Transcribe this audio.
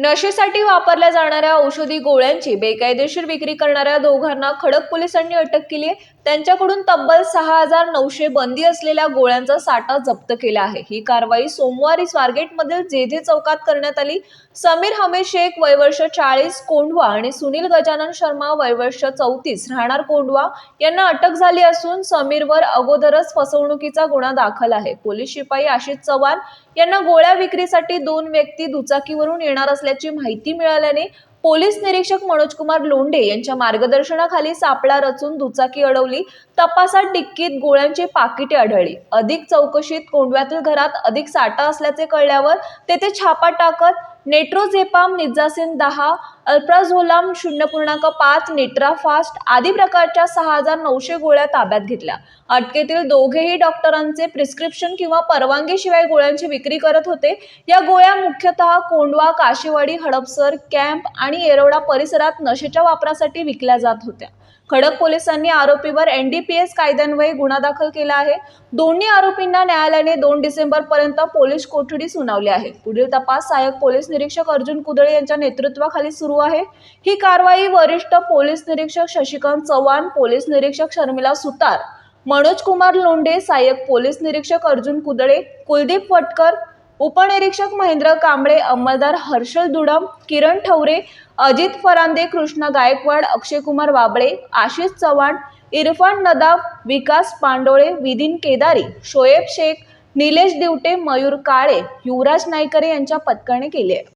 नशेसाठी वापरल्या जाणाऱ्या औषधी गोळ्यांची बेकायदेशीर विक्री करणाऱ्या दोघांना खडक पोलिसांनी अटक केली आहे. त्यांच्याकडून तब्बल सहा हजार नऊशे बंदी असलेल्या गोळ्यांचा साठा जप्त केला आहे. ही कारवाई सोमवारी स्वारगेटमधील जेजे चौकात करण्यात आली. समीर हमेश शेख वयवर्ष चाळीस कोंडवा आणि सुनील गजानन शर्मा वयवर्ष चौतीस राहणार कोंढवा यांना अटक झाली असून समीरवर अगोदरच फसवणुकीचा गुन्हा दाखल आहे. पोलीस शिपाई आशिष चव्हाण यांना गोळ्या विक्रीसाठी दोन व्यक्ती दुचाकीवरून येणार असल्याची माहिती मिळाल्याने पोलीस निरीक्षक मनोजकुमार लोंढे यांच्या मार्गदर्शनाखाली सापळा रचून दुचाकी अडवली. तपासात डिक्कीत गोळ्यांची पाकिटे आढळली. अधिक चौकशीत कोंडव्यातील घरात अधिक साठा असल्याचे कळल्यावर तेथे छापा टाकत नेट्रोझेपाम निजासिन दहा अल्प्राझोलाम शून्य पूर्णांक पाच नेट्राफास्ट आदी प्रकारच्या सहा हजार नऊशे गोळ्या ताब्यात घेतल्या. अटकेतील दोघेही डॉक्टरांचे प्रिस्क्रिप्शन किंवा परवानगीशिवाय गोळ्यांची विक्री करत होते. या गोळ्या मुख्यतः कोंडवा काशेवाडी हडपसर कॅम्प आणि येरवडा परिसरात नशेच्या वापरासाठी विकल्या जात होत्या. खडक पोलिसांनी आरोपीवर एनडीपीएस कायद्यान्वये गुन्हा दाखल केला आहे. दोन्ही आरोपींना न्यायालयाने दोन डिसेंबर पर्यंत पोलीस कोठडी सुनावली आहे. पुढील तपास सहाय्यक पोलीस निरीक्षक अर्जुन कुदळे यांच्या नेतृत्वाखाली सुरू आहे. ही कारवाई वरिष्ठ पोलीस निरीक्षक शशिकांत चव्हाण पोलीस निरीक्षक शर्मिला सुतार मनोज कुमार लोंढे सहाय्यक पोलीस निरीक्षक अर्जुन कुदळे कुलदीप फटकर उपनिरीक्षक महेंद्र कांबळे अंमलदार हर्षल दुडम किरण ठवरे अजित फरांदे कृष्ण गायकवाड अक्षयकुमार बाबळे आशिष चव्हाण इरफान नदाफ विकास पांडोळे विदिन केदारी शोएब शेख निलेश दिवटे मयूर काळे युवराज नाईकरे यांच्या पथकाने केले आहे.